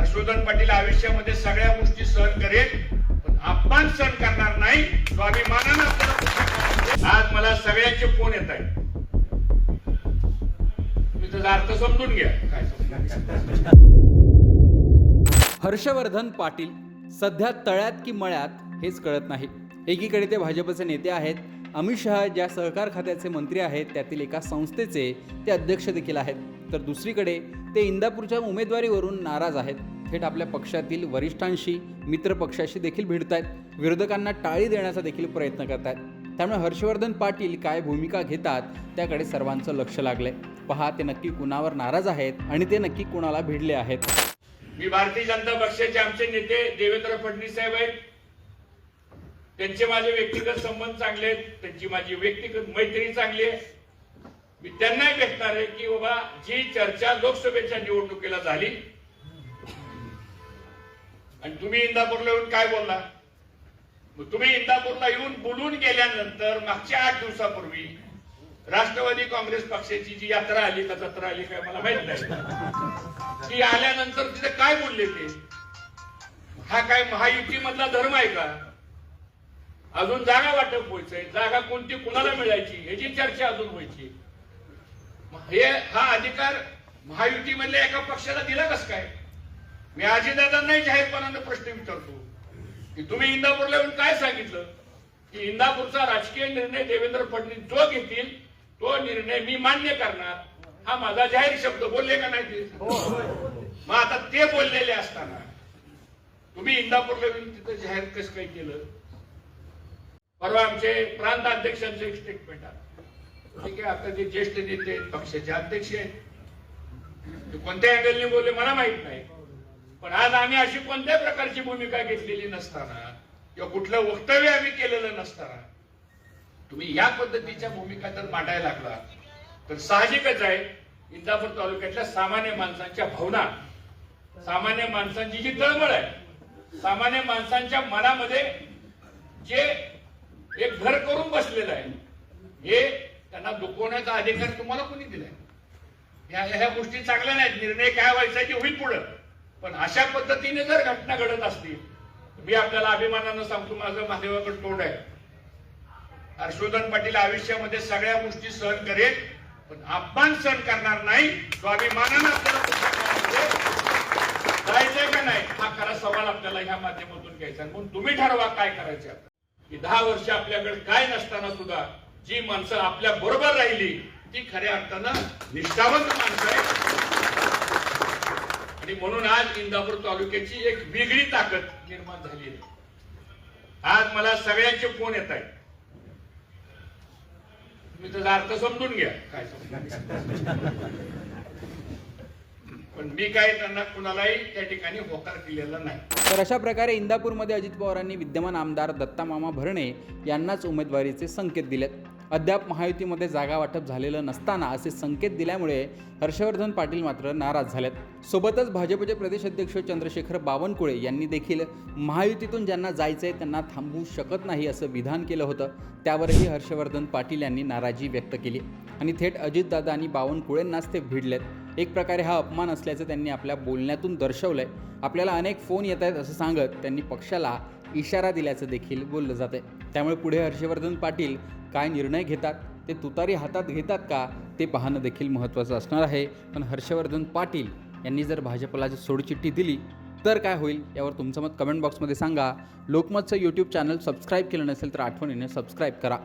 हर्षवर्धन पाटील आयुष्यामध्ये सगळ्या गोष्टी सहन करेल पण अपमान सहन करणार नाही स्वाभिमानानं आज मला सगळ्यांचे फोन येत आहेत. तुम्ही त्याचा अर्थ समजून घ्या. काय हर्षवर्धन पाटील सध्या तळ्यात की मळ्यात हेच कळत नाही. एकीकडे ते भाजपचे नेते आहेत अमित शहा ज्या सहकार खात्याचे मंत्री आहेत त्यातील एका संस्थेचे ते अध्यक्ष देखील आहेत. तर दुसरीकडे ते इंदापूरच्या उमेदवारीवरून नाराज आहेत. थेट आपल्या पक्षातील वरिष्ठांशी मित्रपक्षाशी देखील भिडत आहेत विरोधकांना टाळी देण्याचा देखील प्रयत्न करत आहेत त्यामुळे हर्षवर्धन पाटील काय भूमिका घेतात त्याकडे सर्वांचं लक्ष लागलंय. पहा ते नक्की कुणावर नाराज आहेत आणि ते नक्की कुणाला भिडले आहेत? मी भारतीय जनता पक्षाचे आमचे नेते देवेंद्र फडणवीस साहेब आहेत. त्यांचे माझे व्यक्तिगत संबंध चांगले आहेत. त्यांची माझी व्यक्तिगत मैत्री चांगली आहे. मी त्यांनाही भेटणार आहे की बाबा जी चर्चा लोकसभेच्या निवडणुकीला झाली आणि तुम्ही इंदापूरला येऊन काय बोलला तुम्ही इंदापूरला येऊन बोलून गेल्यानंतर मागच्या आठ दिवसापूर्वी राष्ट्रवादी काँग्रेस पक्षाची जी यात्रा आली का जत्रा आली काय मला माहीत नाही. ती आल्यानंतर तिथे काय बोलले ते? हा काय महायुती मधला धर्म आहे का? अजून जागा वाटप व्हायचंय जागा कोणती कुणाला मिळायची? ह्याची चर्चा अजून व्हायची. हे हा अधिकार महायुतीमधल्या एका पक्षाला दिला कस काय? मी अजितदादांनाही जाहीरपणानं प्रश्न विचारतो. की तुम्ही इंदापूरला येऊन काय सांगितलं? की इंदापूरचा राजकीय निर्णय देवेंद्र फडणवीस जो घेतील तो निर्णय मी मान्य करणार. हा माझा जाहीर शब्द बोलले का नाही ते? मग आता ते बोललेले असताना तुम्ही इंदापूरला येऊन तिथं जाहीर कसं काय केलं? परवा आमचे प्रांत अध्यक्षांचं एक स्टेटमेंट आलं. ठीक आहे आता ते ज्येष्ठ नेते आहेत, पक्षाचे अध्यक्ष आहेत. कोणत्या अँगलने बोलले मला माहीत नाही. पण आज आम्ही अशी कोणत्या प्रकारची भूमिका घेतलेली नसताना किंवा कुठलं वक्तव्य आम्ही केलेलं नसताना तुम्ही या पद्धतीच्या भूमिका जर मांडायला लागला. तर साहजिकच आहे इंदापूर तालुक्यातल्या सामान्य माणसांच्या भावना सामान्य माणसांची जी तळमळ आहे सामान्य माणसांच्या मनामध्ये जे एक भर करून बसलेलं आहे हे त्यांना दुखवण्याचा अधिकार तुम्हाला कोणी दिलाय? ह्या ह्या गोष्टी चांगल्या नाहीत. निर्णय काय व्हायचा की होईल पुढं. पण अशा पद्धतीने जर घटना घडत असतील मी आपल्याला अभिमानानं सांगतो माझं महादेवाकडे तोंड आहे. हर्षवर्धन पाटील आयुष्यामध्ये सगळ्या गोष्टी सहन करेल पण अपमान सहन करणार नाही स्वाभिमानानं आपल्याला जायचंय का नाही? हा खरा सवाल आपल्याला ह्या माध्यमातून घ्यायचा म्हणून तुम्ही ठरवा काय करायचं आता की दहा वर्ष आपल्याकडे काय नसताना सुद्धा जी माणसं आपल्या बरोबर राहिली ती खऱ्या अर्थानं निष्ठावंत माणसं आहेत. आणि म्हणून आज इंदापूर तालुक्याची एक वेगळी ताकद निर्माण झाली आहे. आज मला सगळ्यांचे फोन येत आहेत. तुम्ही त्याचा अर्थ समजून घ्या. काय पण मी काय त्यांना कुणालाही त्या ठिकाणी होकार दिलेला नाही. तर अशा प्रकारे इंदापूरमध्ये अजित पवारांनी विद्यमान आमदार दत्ता मामा भरणे यांनाच उमेदवारीचे संकेत दिलेत. अद्याप महायुतीमध्ये जागा वाटप झालेलं नसताना असे संकेत दिल्यामुळे हर्षवर्धन पाटील मात्र नाराज झालेत. सोबतच भाजपचे प्रदेश अध्यक्ष चंद्रशेखर बावनकुळे यांनी देखील महायुतीतून ज्यांना जायचं आहे त्यांना थांबवू शकत नाही असं विधान केलं होतं. त्यावरही हर्षवर्धन पाटील यांनी नाराजी व्यक्त केली. आणि थेट अजितदादा आणि बावनकुळेंनाच ते भिडलेत. एक प्रकारे हा अपमान असल्याचं त्यांनी आपल्या बोलण्यातून दर्शवलंय. आपल्याला अनेक फोन येत आहेत असं सांगत त्यांनी पक्षाला इशारा दिल्याचं देखील बोललं जातं त्यामुळे पुढे हर्षवर्धन पाटील काय निर्णय घेतात ते तुतारी हातात घेतात का ते पाहणं देखील महत्त्वाचं असणार आहे. पण हर्षवर्धन पाटील यांनी जर भाजपला जर सोडचिठ्ठी दिली तर काय होईल यावर तुमचं मत कमेंट बॉक्समध्ये सांगा. लोकमतचं यूट्यूब चॅनल सबस्क्राईब केलं नसेल तर आठवणीने सबस्क्राईब करा.